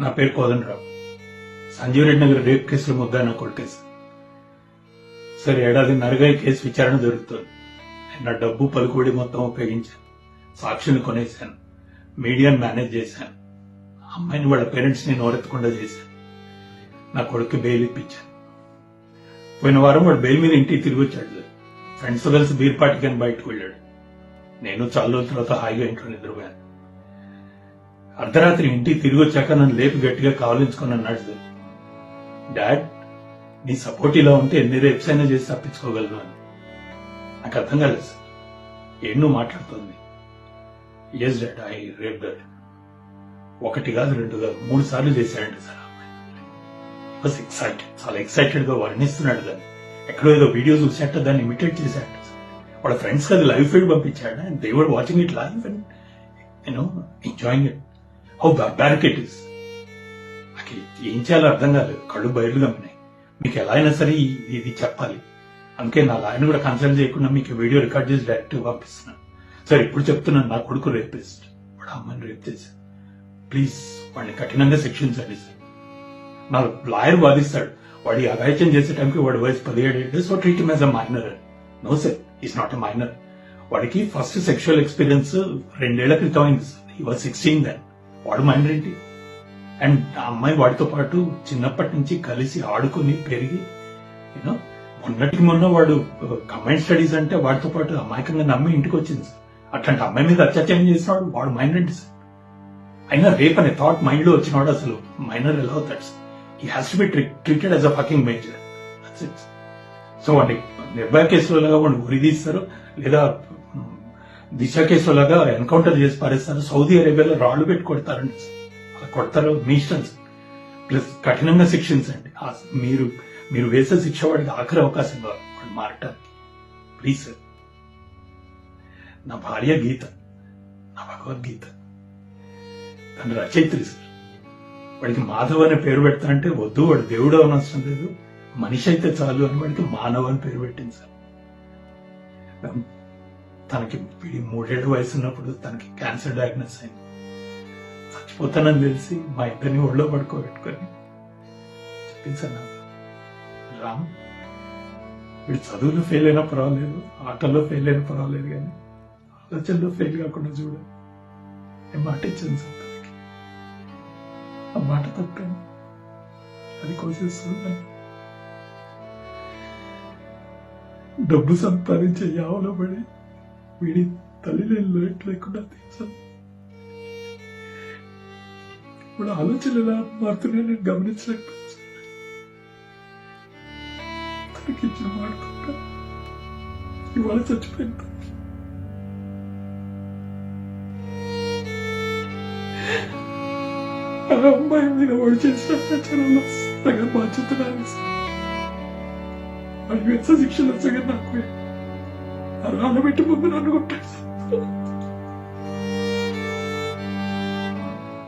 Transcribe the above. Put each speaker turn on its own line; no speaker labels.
నా పేరు కోదండరావు. సంజీవ్ రెడ్డి నగర్ రేప్ కేసులో ముద్దా నా కొడుకేసు సరే ఏడాదిన్నరగా ఈ కేసు విచారణ జరుగుతుంది. నా డబ్బు పలుకుబడి మొత్తం ఉపయోగించాను. సాక్షిని కొనేశాను. మీడియాను మేనేజ్ చేశాను. అమ్మాయిని వాళ్ళ పేరెంట్స్ని నోరెత్తకుండా చేశాను. నా కొడుకు బెయిల్ ఇప్పించాను. పోయిన వారం వాడు బెయిల్ మీద ఇంటికి తిరిగి వచ్చాడు ఫ్రెండ్స్ కలిసి బీర్ పార్టీకి అని బయటకు వెళ్ళాడు. నేను చాలా రోజుల తర్వాత హాయిగా ఇంట్లో నిద్రపోయాను. అర్ధరాత్రి ఇంటికి తిరిగి వచ్చాక నన్ను లేపి గట్టిగా కావలించుకొని అన్నాడు సార్. డాడ్ నీ సపోర్ట్ ఇలా ఉంటే ఎన్ని రేప్స్ అయినా చేసి తప్పించుకోగలను అని. నాకు అర్థం కాలేదు సార్. ఏం నువ్వు మాట్లాడుతుంది? Yes dad I rape dad ఒకటి కాదు రెండు కాదు మూడు సార్లు చేశాడంట సార్ వాస్ ఎక్సైటెడ్ చాలా ఎక్సైటెడ్గా వర్ణిస్తున్నాడు దాన్ని. ఎక్కడో ఏదో వీడియో చూసాట దాన్ని ఇమిటేట్ చేశాడు వాళ్ళ ఫ్రెండ్స్ అది లైవ్ ఫీడ్ పంపించాడు? And they were watching it live and you know enjoying it how barbaric it is నాకు ఏం చేయాలో అర్థం కాలేదు. కళ్ళు బయలు గమ్మినాయి మీకు ఎలా అయినా సరే ఇది చెప్పాలి. అందుకే నా లాయన్ కూడా కన్సల్ట్ చేయకుండా మీకు వీడియో రికార్డ్ చేసి డైరెక్ట్ పంపిస్తున్నాను. సరే ఇప్పుడు చెప్తున్నాను నా కొడుకు రేపిస్ట్ వాడు అమ్మని రేప్ చేశాడు. ప్లీజ్ వాడిని కఠినంగా శిక్షించండి సార్. నా లాయర్ వాదిస్తాడు. వాడి అగాయత్యం చేసే టైంకి వాడి వయసు పదిహేడు ఏడు so treat as a minor no sir is not a minor వాడికి ఫస్ట్ సెక్షువల్ ఎక్స్పీరియన్స్ రెండేళ్ళ క్రితం అయింది సార్ ఈ వాజ్ సిక్స్టీన్ దాన్ వాడు మైనర్ అండ్ ఆ అమ్మాయి వాడితో పాటు చిన్నప్పటి నుంచి కలిసి ఆడుకుని పెరిగి యూనో మొన్నటికి మొన్న వాడు uh, కంబైన్ స్టడీస్ అంటే వాడితో పాటు అమాయకంగా నమ్మి ఇంటికి వచ్చింది సార్. అట్లాంటి అమ్మాయి మీద అత్యాచారం చేసినాడు వాడు మైండ్ ఏంటి సార్. అయినా రేప్ అనే థాట్ మైండ్లో వచ్చినాడు అసలు మైనర్ ఎలా అవుతాడు sir? He has to be treated as a fucking major so వాడిని నిర్భయ కేసులో లాగా వాడిని ఉరి తీస్తారు. లేదా దిశ కేసు లాగా ఎన్కౌంటర్ చేసి పారేస్తారు సౌదీ అరేబియాలో రాళ్ళు పెట్టి కొడతారండి అలా కొడతారు మీ ఇష్టం ప్లస్ కఠినంగా శిక్షించండి. మీరు మీరు వేసే శిక్ష వాడికి ఆఖరి అవకాశం ఇవ్వాలి వాడు మారటానికి. Please sir. నా భార్య గీత నా భగవద్గీత తన రచయిత్రి సార్. వాడికి మాధవ్ అనే పేరు పెడతా అంటే వద్దు వాడు దేవుడు అవనవసరం లేదు. మనిషి అయితే చాలు అని వాడికి మానవ్ అని పేరు పెట్టింది సార్. తనకి వీడి మూడేళ్ళ వయసు ఉన్నప్పుడు తనకి క్యాన్సర్ డయాగ్నోస్ అయింది. చచ్చిపోతానని తెలిసి మా ఇద్దరిని ఒళ్ళో పడుకోబెట్టుకొని చెప్పింది సార్ నాకు. రామ్ వీడు చదువులో ఫెయిల్ అయినా పర్వాలేదు ఆటల్లో ఫెయిల్ అయినా పర్వాలేదు కానీ ఆలోచనలో ఫెయిల్ కాకుండా చూడు. నేను మాట ఇచ్చాను సార్ తనకి. ఆ మాట తప్పాను. అది కోసేస్తుంది డబ్బు సంపాదించే యావలో పడి వీడి తల్లి లేని లోటు లేకుండా తీర్చాను ఇప్పుడు ఆలోచనలు ఎలా మారుతున్నాయో నేను గమనించలేకపోయాను తనకి ఇచ్చిన ఇవాళ చచ్చిపోయింది ఆ అమ్మాయి మీద వాడు చేసిన ప్రచారంలో సగం బాధ్యత నాది. సార్. వాడికి సగం నాకు నన్ను పెట్టి ముందు నన్ను కొట్టేసి